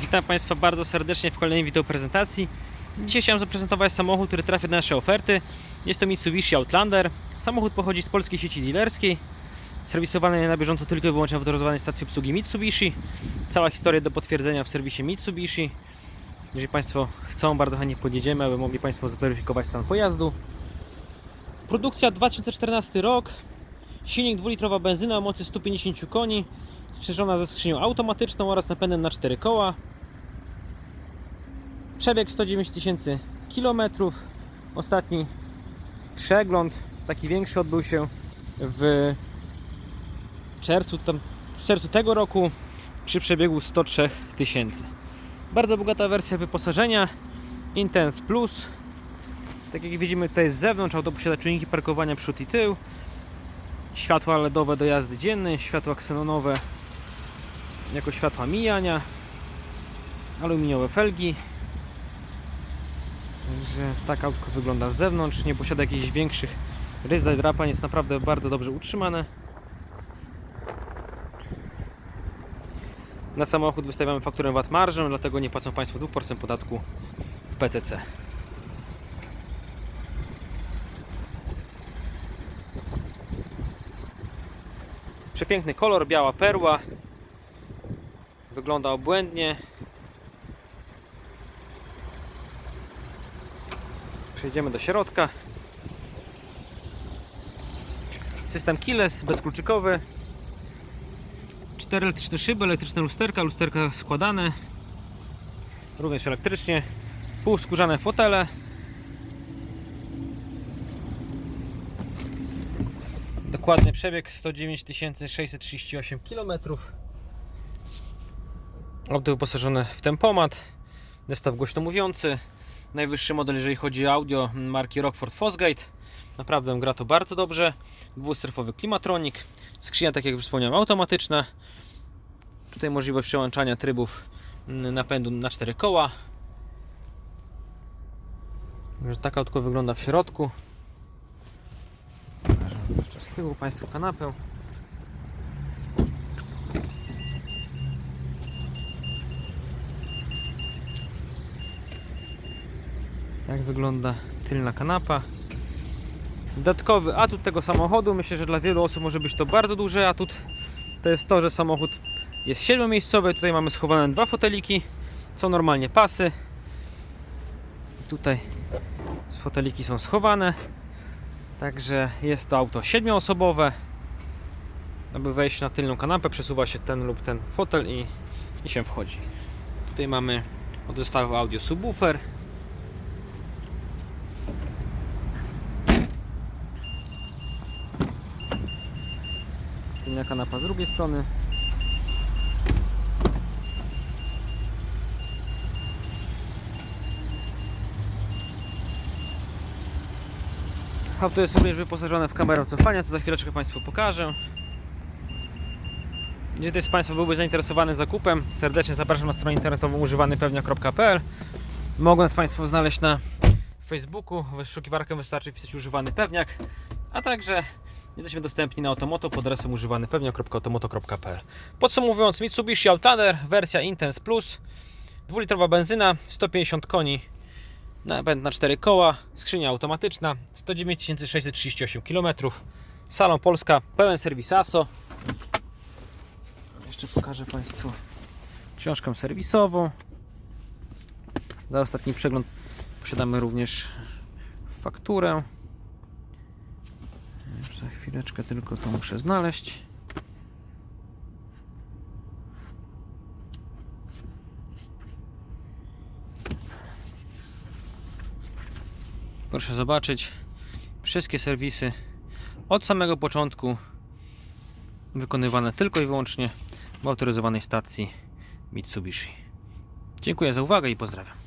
Witam Państwa bardzo serdecznie w kolejnej wideo prezentacji. Dzisiaj chciałem zaprezentować samochód, który trafia do naszej oferty. Jest to Mitsubishi Outlander. Samochód pochodzi z polskiej sieci dealerskiej. Serwisowany na bieżąco tylko i wyłącznie w autoryzowanej stacji obsługi Mitsubishi. Cała historia do potwierdzenia w serwisie Mitsubishi. Jeżeli Państwo chcą, bardzo chętnie podjedziemy, aby mogli Państwo zweryfikować stan pojazdu. Produkcja 2014 rok. Silnik 2-litrowa benzyna o mocy 150 koni, sprzężona ze skrzynią automatyczną oraz napędem na 4 koła. Przebieg 109 tysięcy kilometrów. Ostatni przegląd, taki większy, odbył się w czerwcu, tam, w czerwcu tego roku przy przebiegu 103 tysięcy. Bardzo bogata wersja wyposażenia Intense Plus. Tak jak widzimy tutaj z zewnątrz auto posiada czujniki parkowania przód i tył światła LEDowe do jazdy dziennej, światła ksenonowe jako światła mijania, aluminiowe felgi. Także tak autko wygląda z zewnątrz, nie posiada jakichś większych rys jest naprawdę bardzo dobrze utrzymane. Na samochód wystawiamy fakturę VAT marżę, dlatego nie płacą Państwo 2% podatku PCC. Przepiękny kolor, biała perła. Wygląda obłędnie. Przejdziemy do środka. System keyless, bezkluczykowy. Cztery elektryczne szyby, elektryczne lusterka, lusterka składane. Również elektrycznie. Półskórzane fotele. Dokładny przebieg 109 638 km. Auto wyposażone w tempomat, zestaw głośno mówiący. Najwyższy model, jeżeli chodzi o audio marki Rockford Fosgate. Naprawdę gra to bardzo dobrze. Dwustrefowy klimatronik. Skrzynia, tak jak wspomniałem, automatyczna. Tutaj możliwość przełączania trybów napędu na cztery koła. Także tak autko wygląda w środku. Tyłu Państwu kanapę. Tak wygląda tylna kanapa. Dodatkowy atut tego samochodu, myślę, że dla wielu osób może być to bardzo duży atut. To jest to, że samochód jest siedmiomiejscowy. Tutaj mamy schowane dwa foteliki, są normalnie pasy. Tutaj foteliki są schowane. Także jest to auto siedmioosobowe. Aby wejść na tylną kanapę, przesuwa się ten lub ten fotel i, i się wchodzi. Tutaj mamy od zestawu audio subwoofer. Tylna kanapa z drugiej strony. Auto jest również wyposażone w kamerę cofania, co za chwileczkę Państwu pokażę. Jeżeli ktoś z Państwa byłby zainteresowany zakupem, serdecznie zapraszam na stronę internetową używanypewnia.pl Mogą Państwo znaleźć na Facebooku, wyszukiwarkę wystarczy wpisać używany pewniak, a także jesteśmy dostępni na Automoto pod adresem używanypewniak.automoto.pl Podsumowując, Mitsubishi Outlander, wersja Intense Plus, 2-litrowa benzyna, 150 koni, napęd na 4 koła, skrzynia automatyczna, 109 638 km, salon Polska, pełen serwis ASO. Jeszcze pokażę Państwu książkę serwisową. Za ostatni przegląd posiadamy również fakturę. Za chwileczkę tylko to muszę znaleźć. Proszę zobaczyć, wszystkie serwisy od samego początku wykonywane tylko i wyłącznie w autoryzowanej stacji Mitsubishi. Dziękuję za uwagę i pozdrawiam.